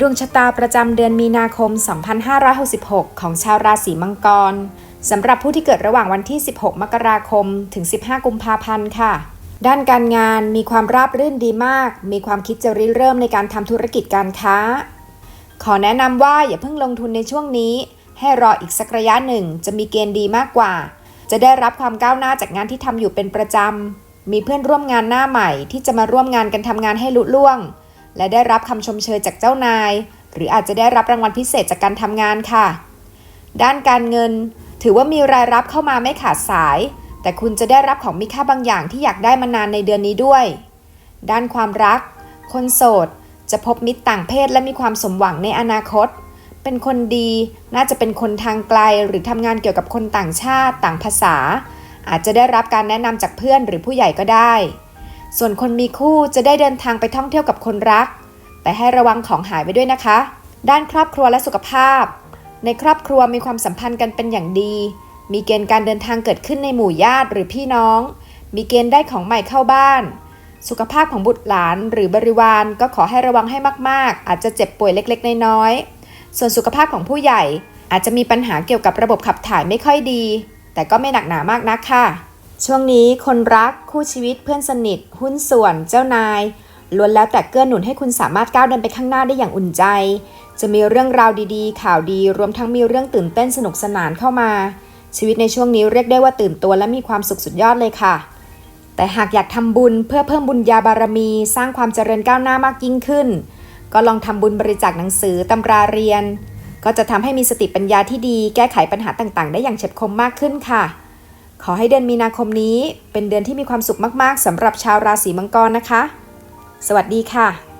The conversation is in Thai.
ดวงชะตาประจำเดือนมีนาคม 2566 ของชาวราศีมังกรสำหรับผู้ที่เกิดระหว่างวันที่ 16 มกราคม ถึง 15 กุมภาพันธ์ค่ะ ด้านการงานมีความราบรื่นดีมาก มีความคิดจะริเริ่มในการทำธุรกิจการค้า ขอแนะนำว่าอย่าเพิ่งลงทุนในช่วงนี้ ให้รออีกสักระยะหนึ่งจะมีเกณฑ์ดีมากกว่า จะได้รับความก้าวหน้าจากงานที่ทำอยู่เป็นประจำมีเพื่อนร่วมงานหน้าใหม่ที่จะมาร่วมงานกันทำงานให้ลุล่วง และได้รับคำชมเชยจากเจ้านาย หรืออาจจะได้รับรางวัลพิเศษจากการทำงานค่ะ ด้านการเงิน ถือว่ามีรายรับเข้ามาไม่ขาดสาย แต่คุณจะได้รับของมีค่าบางอย่างที่อยากได้มานานในเดือนนี้ด้วย ด้านความรัก คนโสด จะพบมิตรต่างเพศและมีความสมหวังในอนาคต เป็นคนดี น่าจะเป็นคนทางไกล หรือทำงานเกี่ยวกับคนต่างชาติ ต่างภาษา อาจจะได้รับการแนะนำจากเพื่อนหรือผู้ใหญ่ก็ได้ ส่วนคนมีคู่จะได้เดินทางไปท่องเที่ยวกับคนรัก แต่ให้ระวังของหายไว้ด้วยนะคะ ด้านครอบครัวและสุขภาพ ในครอบครัวมีความสัมพันธ์กันเป็นอย่างดี มีเกณฑ์การเดินทางเกิดขึ้นในหมู่ญาติหรือพี่น้อง มีเกณฑ์ได้ของใหม่เข้าบ้าน สุขภาพของบุตรหลานหรือบริวารก็ขอให้ระวังให้มากๆ อาจจะเจ็บป่วยเล็กๆ น้อยๆ ส่วนสุขภาพของผู้ใหญ่อาจจะมีปัญหาเกี่ยวกับระบบขับถ่ายไม่ค่อยดี แต่ก็ไม่หนักหนามากนักค่ะ ช่วงนี้คนรักคู่ชีวิตเพื่อนสนิท หุ้นส่วนเจ้านายล้วนแล้วแต่เกื้อหนุนให้คุณสามารถก้าวเดินไปข้างหน้าได้อย่างอุ่นใจ จะมีเรื่องราวดีๆ ข่าวดีรวมทั้งมีเรื่องตื่นเต้นสนุกสนานเข้ามา ชีวิตในช่วงนี้เรียกได้ว่าตื่นตัวและมีความสุขสุดยอดเลยค่ะ แต่หากอยากทำบุญเพื่อเพิ่มบุญญาบารมี สร้างความเจริญก้าวหน้ามากยิ่งขึ้น ก็ลองทำบุญบริจาคหนังสือตำราเรียน ก็จะทำให้มีสติปัญญาที่ดี แก้ไขปัญหาต่างๆ ได้อย่างเฉียบคมมากขึ้นค่ะ ขอให้เดือนมีนาคมนี้ เป็นเดือนที่มีความสุขมาก ๆสำหรับชาวราศีมังกรนะคะ สวัสดีค่ะ